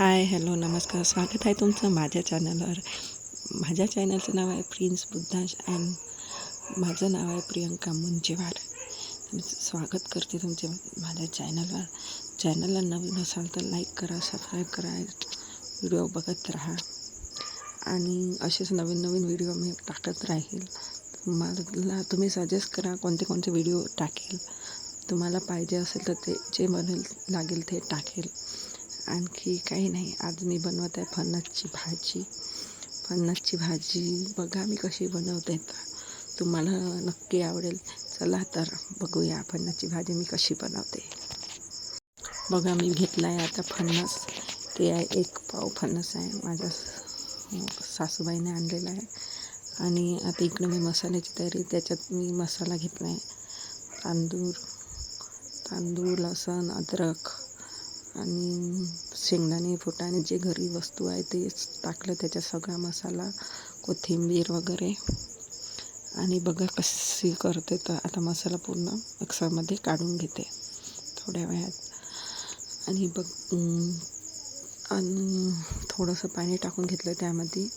Hi hello नमस्कार. स्वागत आहे तुमचं माझ्या चॅनलवर. माझ्या चॅनलचं नाव आहे प्रिन्स बुद्धाश अँड माझं नाव आहे प्रियंका मुंजेवार. मी स्वागत करते तुमचे माझ्या चॅनलवर. चॅनलला नवीन असाल तर लाईक करा सबस्क्राईब करा व्हिडिओ बघत राहा. आणि असेच नवीन नवीन व्हिडिओ मी टाकत राहील. तुम्हाला तुम्ही सजेस्ट करा कोणते कोणते व्हिडिओ टाकेल. तुम्हाला पाहिजे असेल तर ते जे बनेल लागेल ते टाकेल. आणखी काही नाही. आज मी बनवत आहे फणसची भाजी. फणसची भाजी बघा मी कशी बनवते. तर तुम्हाला नक्की आवडेल. चला तर बघूया फणसची भाजी मी कशी बनवते. बघा मी घेतला आहे आता फणस. ते आहे एक पाव फणस आहे. माझ्या सासूबाईने आणलेला आहे. आणि आता इकडे मी मसाल्याची तयारी त्याच्यात मी मसाला घेतला आहे तांदूळ तांदूळ लसण अद्रक. आणि शेंगदाणे फुटाणे जे घरी वस्तू आहे तेच टाकलं त्याच्यात सगळा मसाला कोथिंबीर वगैरे. आणि बघा कशी करते तर आता मसाला पूर्ण मिक्सरमध्ये काढून घेते थोड्या वेळात. आणि बघ आणि थोडंसं पाणी टाकून घेतलं त्यामध्ये.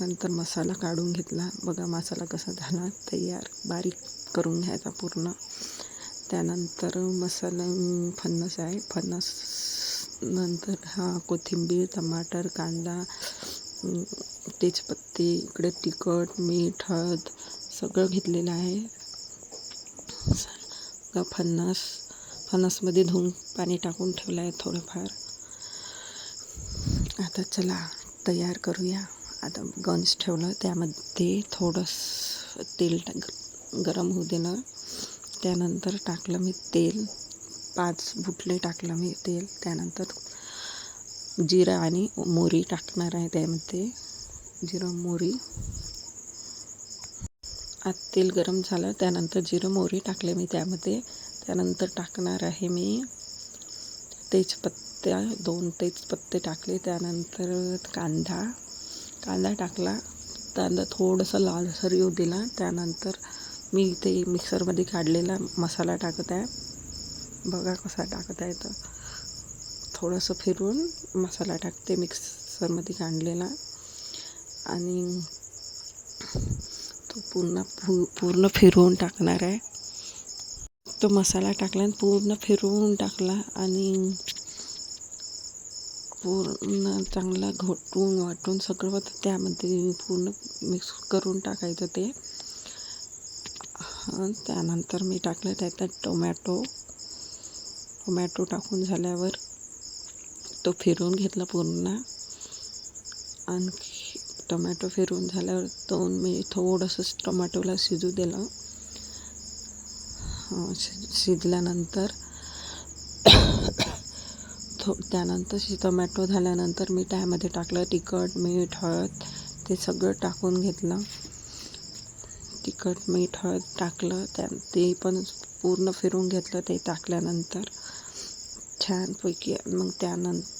नंतर मसाला काढून घेतला. बघा मसाला कसा झाला तयार बारीक करून घ्यायचा पूर्ण. त्यानंतर मसाला फणस आहे. फणस नंतर हा कोथिंबीर टमाटर कांदा तेजपत्ते इकडे तिखट मीठ हळद सगळं घेतलेलं आहे. फणस फणसमध्ये धुवून पाणी टाकून ठेवलं आहे थोडंफार. आता चला तयार करूया. आता गंज ठेवलं त्यामध्ये थोडंसं तेल टाक गरम होऊ देणं त्यानंतर टाकलं मी तेल. पाच बुटले टाकलं मी तेल. त्यानंतर जिरा आणि मोरी टाकणार आहे त्यामध्ये. जिरं मोरी आत तेल गरम झालं. त्यानंतर जिरं मोरी टाकले मी त्यामध्ये. त्यानंतर टाकणार आहे मी तेजपत्त्या. दोन तेजपत्ते टाकले. त्यानंतर कांदा. कांदा टाकला. कांदा थोडंसं लालसर येऊ दिला. त्यानंतर मी ते मिक्सरमध्ये काढलेला मसाला टाकत आहे. बघा कसा टाकत आहे तर. थोडंसं फिरून मसाला टाकते मिक्सरमध्ये काढलेला. आणि तो पूर्ण पू पूर्ण फिरवून टाकणार आहे. तो मसाला टाकला आणि पूर्ण फिरवून टाकला आणि पूर्ण चांगला घोटून वाटून सगळं त्यामध्ये पूर्ण मिक्स करून टाकायचं ते. त्यानंतर मी टाकलं त्याच्यात टोमॅटो. टोमॅटो टाकून झाल्यावर तो फिरवून घेतला पूर्ण. आणखी टोमॅटो फिरवून झाल्यावर दोन मी थोडंसं टोमॅटोला शिजू दिलं. शिजल्यानंतर थो त्यानंतर शि टोमॅटो झाल्यानंतर मी त्यामध्ये टाकलं तिखट मीठ हळद ते सगळं टाकून घेतलं. तिखट मीठ हळद टाकलं त्या ते पण पूर्ण फिरून घेतलं ते टाकल्यानंतर. छानपैकी मग त्यानंतर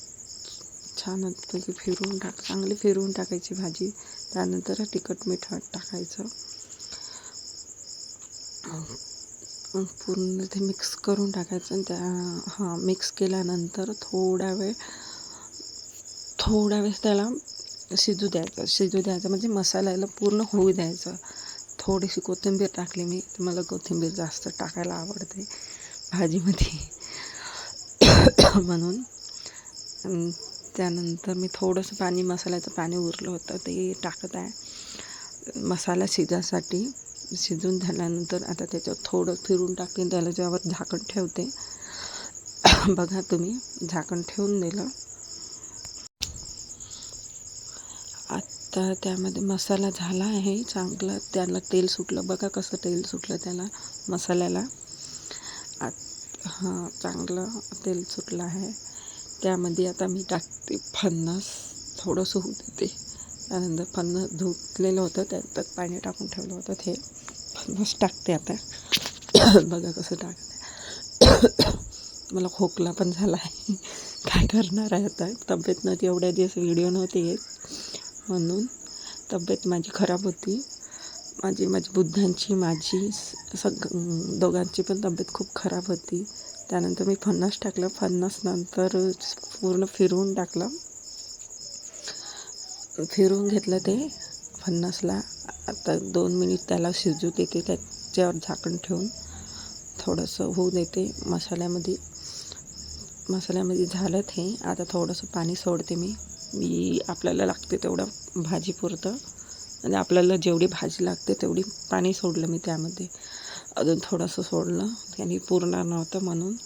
छानपैकी फिरवून टाक चांगली फिरवून टाकायची भाजी. त्यानंतर तिखट मीठ हळद टाकायचं. पूर्ण ते मिक्स करून टाकायचं आणि त्या हां मिक्स केल्यानंतर थोडा वेळ थोडा वेळ त्याला शिजू द्यायचं. शिजू द्यायचं म्हणजे मसाल्याला पूर्ण होऊ द्यायचं. थोडीशी कोथिंबीर टाकली मी. मला कोथिंबीर जास्त टाकायला आवडते भाजीमध्ये. म्हणून त्यानंतर मी थोडंसं पाणी मसाल्याचं पाणी उरलं होतं ते टाकत आहे. मसाला शिजासाठी शिजून झाल्यानंतर आता त्याच्यावर थोडं फिरून टाकते. त्याला ज्यावर झाकण ठेवते बघा तुम्ही झाकण ठेवून दिलं आता त्यामध्ये मसाला झाला आहे चांगला. त्याला तेल सुटलं. बघा कसं तेल सुटलं त्याला मसाल्याला. आत हां चांगलं तेल सुटलं आहे. त्यामध्ये आता मी टाकते फन्नस थोडंसं होऊ देते. त्यानंतर फणस धुतलेलं होतं. त्यात पाणी टाकून ठेवलं होतं ते. फणस टाकते आता. बघा कसं टाकते. मला खोकला पण झाला आहे. काय करणार आहे आता? तब्येत नव्हती. एवढ्या दिवस व्हिडिओ नव्हते येत. म्हणून तब्येत माझी खराब होती. माझी माझी बुद्धांची माझी सग दोघांची पण तब्येत खूप खराब होती. त्यानंतर मी फन्नस टाकलं. फणस नंतर पूर्ण फिरवून टाकलं. फिरवून घेतलं ते फणसला आता दोन मिनिट त्याला शिजू देते त्याच्यावर झाकण ठेवून थोडंसं होऊ देते. मसाल्यामध्ये मसाल्यामध्ये झालं ते. आता थोडंसं पाणी सोडते मी. मी आपल्याला लागते तेवढं भाजीपुरतं आणि आपल्याला जेवढी भाजी लागते तेवढी पाणी सोडलं मी त्यामध्ये. अजून थोडंसं सोडलं. त्यांनी पूर्ण नव्हतं म्हणून.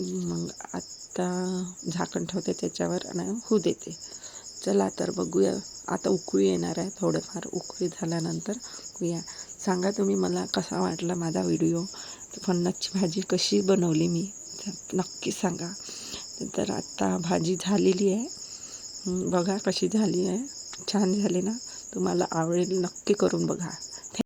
मग आत्ता झाकण ठेवते त्याच्यावर आणि होऊ देते. चला तर बघूया. आता उकळी येणार आहे थोडंफार. उकळी झाल्यानंतर बघूया. सांगा तुम्ही मला कसा वाटला माझा व्हिडिओ. फणसची भाजी कशी बनवली मी. नक्की सांगा. तर आत्ता भाजी झालेली आहे. बघा कशी झाली आहे. छान झाली ना. तुम्हाला आवडेल नक्की करून बघा.